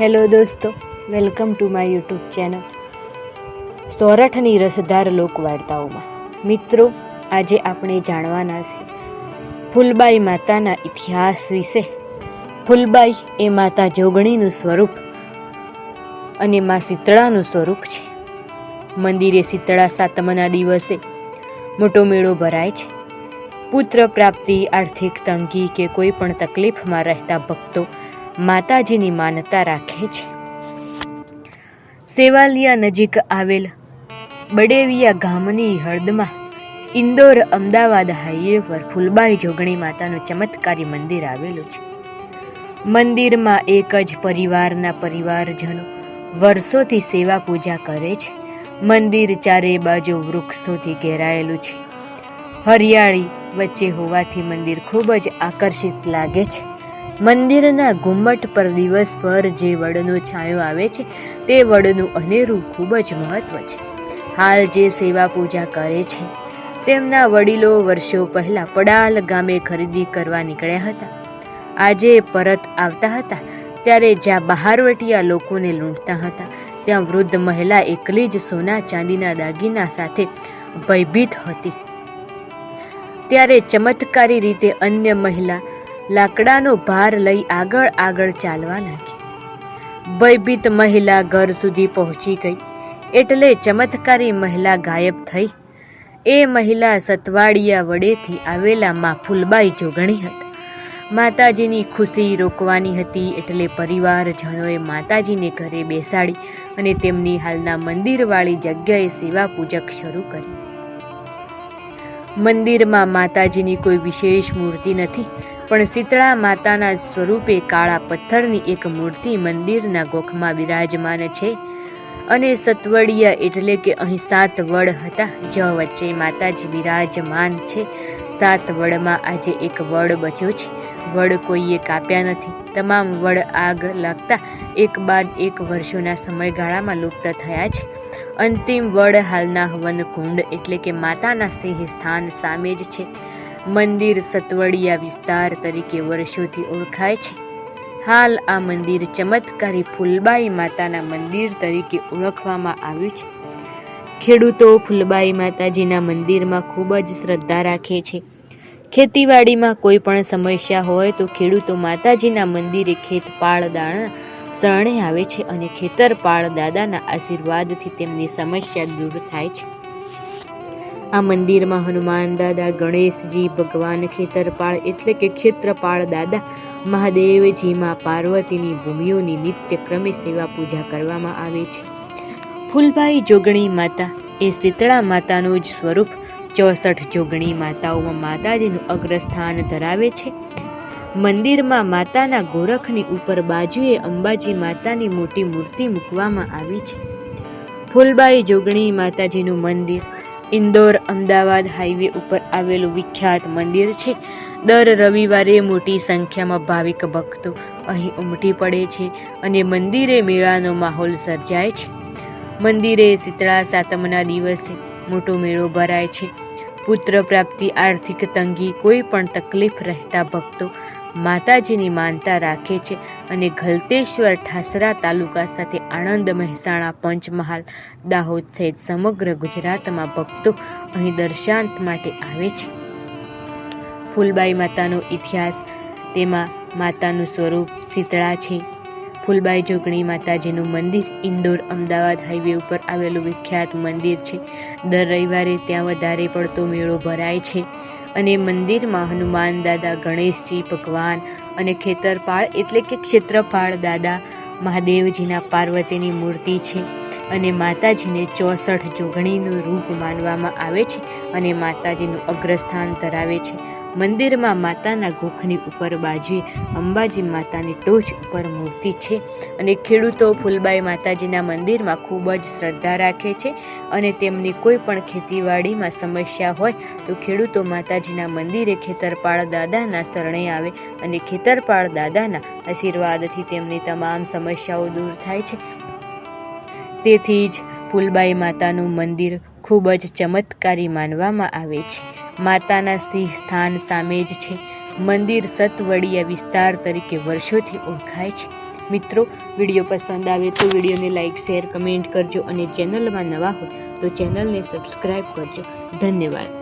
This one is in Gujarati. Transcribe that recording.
હેલો દોસ્તો, welcome to my YouTube channel. સોરઠની રસધાર લોકવાર્તાઓમાં. મિત્રો, આજે આપણે જાણવાના છીએ ફૂલબાઈ માતાના ઇતિહાસ વિશે. ફૂલબાઈ એ માતા જોગણીનું સ્વરૂપ અને મા શીતળાનું સ્વરૂપ છે. મંદિરે શીતળા સાતમના દિવસે મોટો મેળો ભરાય છે. પુત્ર પ્રાપ્તિ, આર્થિક તંગી કે કોઈ પણ તકલીફમાં રહેતા ભક્તો માતાજીની માનતા રાખે છે. સેવાલિયા નજીક આવેલ બડેવિયા ગામની હળદમાં ઇન્દોર અમદાવાદ હાઈવે પર ફૂલબાઈ જોગણી માતાનું ચમત્કારી મંદિર આવેલું છે. મંદિરમાં એક જ પરિવારના પરિવારજનો વર્ષોથી સેવા પૂજા કરે છે. મંદિર ચારે બાજુ વૃક્ષોથી ઘેરાયેલું છે. હરિયાળી વચ્ચે હોવાથી મંદિર ખૂબ જ આકર્ષિત લાગે છે. મંદિરના ઘુમ્મટ પર દિવસભર જે વડનો છાંયો આવે છે, તે વડનું અનેરું ખૂબ જ મહત્વ છે. હાલ જે સેવા પૂજા કરે છે, તેમના વડીલો વર્ષો પહેલા પડાલ ગામે ખરીદી કરવા નીકળ્યા હતા. આજે પરત આવતા હતા, ત્યારે જ્યાં બહારવટીયા લોકોને લૂંટતા હતા, ત્યાં વૃદ્ધ મહિલા એકલી જ સોના ચાંદીના દાગીના સાથે ભયભીત હતી. ત્યારે ચમત્કારી રીતે અન્ય મહિલા લાકડાનો ભાર લઈ આગળ આગળ ચાલવા લાગી. ભયભીત મહિલા ઘર સુધી પહોંચી ગઈ. એટલે ચમત્કારી મહિલા ગાયબ થઈ. એ મહિલા સતવાડિયા વડેથી આવેલા માં ફૂલબાઈ જોગણી હતી. માતાજીની ખુશી રોકવાની હતી એટલે પરિવારજનોએ માતાજીને ઘરે બેસાડી અને તેમની હાલના મંદિરવાળી જગ્યાએ સેવા પૂજક શરૂ કરી મંદિરમાં માતાજીની કોઈ વિશેષ મૂર્તિ નથી, પણ શીતળા માતાના સ્વરૂપે કાળા પથ્થરની એક મૂર્તિ મંદિરના ગોખમાં બિરાજમાન છે અને સતવડિયા એટલે કે અહીં સાત વડ હતા જ વચ્ચે માતાજી બિરાજમાન છે. સાત વડમાં આજે એક વડ બચ્યો છે. વડ કોઈએ કાપ્યા નથી. તમામ વડ આગ લાગતા એક બાદ એક વર્ષોના સમયગાળામાં લુપ્ત થયા છે. અંતિમ વડ હાલના હવન કુંડ એટલે કે માતાના સિંહ સ્થાન સામે જ છે. મંદિર સતવડિયા વિસ્તાર તરીકે વર્ષોથી ઓળખાય છે. હાલ આ મંદિર ચમત્કારી ફૂલબાઈ માતાના મંદિર તરીકે ઓળખવામાં આવ્યું છે. ખેડૂતો ફૂલબાઈ માતાજીના મંદિરમાં ખૂબ જ શ્રદ્ધા રાખે છે. ખેતીવાડીમાં કોઈ પણ સમસ્યા હોય તો ખેડૂતો માતાજીના મંદિરે ખેતપાળ, દાણા શરણે આવે છે અને ખેતરપાળ દાદાના આશીર્વાદથી તેમની સમસ્યા દૂર થાય છે. આ મંદિરમાં હનુમાન દાદા, ગણેશજી, ભગવાન ખેતરપાળ એટલે કે ક્ષેત્રપાળ દાદા, મહાદેવજીમાં પાર્વતીની ભૂમિઓની નિત્ય ક્રમે સેવા પૂજા કરવામાં આવે છે. ફૂલભાઈ જોગણી માતા એ શીતળા માતાનું જ સ્વરૂપ ચોસઠ જોગણી માતાઓમાં માતાજીનું અગ્રસ્થાન ધરાવે છે. મંદિરમાં માતાના ગોરખની ઉપર બાજુએ અંબાજી માતાની મોટી મૂર્તિ મૂકવામાં આવી છે. ફૂલબાઈ જોગણી માતાજીનું મંદિર, ઇન્દોર અમદાવાદ હાઈવે ઉપર આવેલું વિખ્યાત મંદિર છે. દર રવિવારે મોટી સંખ્યામાં ભાવિક ભક્તો અહીં ઉમટી પડે છે અને મંદિરે મેળાનો માહોલ સર્જાય છે. મંદિરે શીતળા સાતમના દિવસે મોટો મેળો ભરાય છે. પુત્ર પ્રાપ્તિ આર્થિક તંગી કોઈ પણ તકલીફ રહેતા ભક્તો માતાજીની માનતા રાખે છે અને ગલતેશ્વર ઠાસરા તાલુકા સાથે આણંદ મહેસાણા પંચમહાલ દાહોદ સહિત સમગ્ર ગુજરાતમાં ભક્તો અહીં દર્શાંત માટે આવે છે. ફૂલબાઈ માતાનો ઇતિહાસ, તેમાં માતાનું સ્વરૂપ શીતળા છે. ફૂલબાઈ જોગણી માતાજીનું મંદિર ઇન્દોર અમદાવાદ હાઈવે ઉપર આવેલું વિખ્યાત મંદિર છે. દર રવિવારે ત્યાં વધારે પડતો મેળો ભરાય છે. અને મંદિરમાં હનુમાન દાદા, ગણેશજી, ભગવાન અને ખેતરપાળ એટલે કે ક્ષેત્રપાળ દાદા મહાદેવજીના પાર્વતીની મૂર્તિ છે અને માતાજીને ચોસઠ જોગણીનું રૂપ માનવામાં આવે છે અને માતાજીનું અગ્રસ્થાન ધરાવે છે. મંદિરમાં માતાના ગોખની ઉપર બાજુએ અંબાજી માતાની ટોચ ઉપર મૂર્તિ છે. અને ખેડૂતો ફૂલબાઈ માતાજીના મંદિરમાં ખૂબ જ શ્રદ્ધા રાખે છે અને તેમની કોઈ પણ ખેતીવાડીમાં સમસ્યા હોય તો ખેડૂતો માતાજીના મંદિરે ખેતરપાળ દાદાના શરણે આવે અને ખેતરપાળ દાદાના આશીર્વાદથી તેમની તમામ સમસ્યાઓ દૂર થાય છે. તેથી જ ફૂલબાઈ માતાનું મંદિર ખૂબ જ ચમત્કારી માનવામાં આવે છે. માતાના સિંહ સ્થાન સામે જ છે. મંદિર સતવડિયા વિસ્તાર તરીકે વર્ષોથી ઓળખાય છે. મિત્રો, વીડિયો પસંદ આવે તો વિડીયોને લાઇક શેર, કમેન્ટ કરજો અને ચેનલમાં નવા હોય તો ચેનલને સબસ્ક્રાઈબ કરજો. ધન્યવાદ.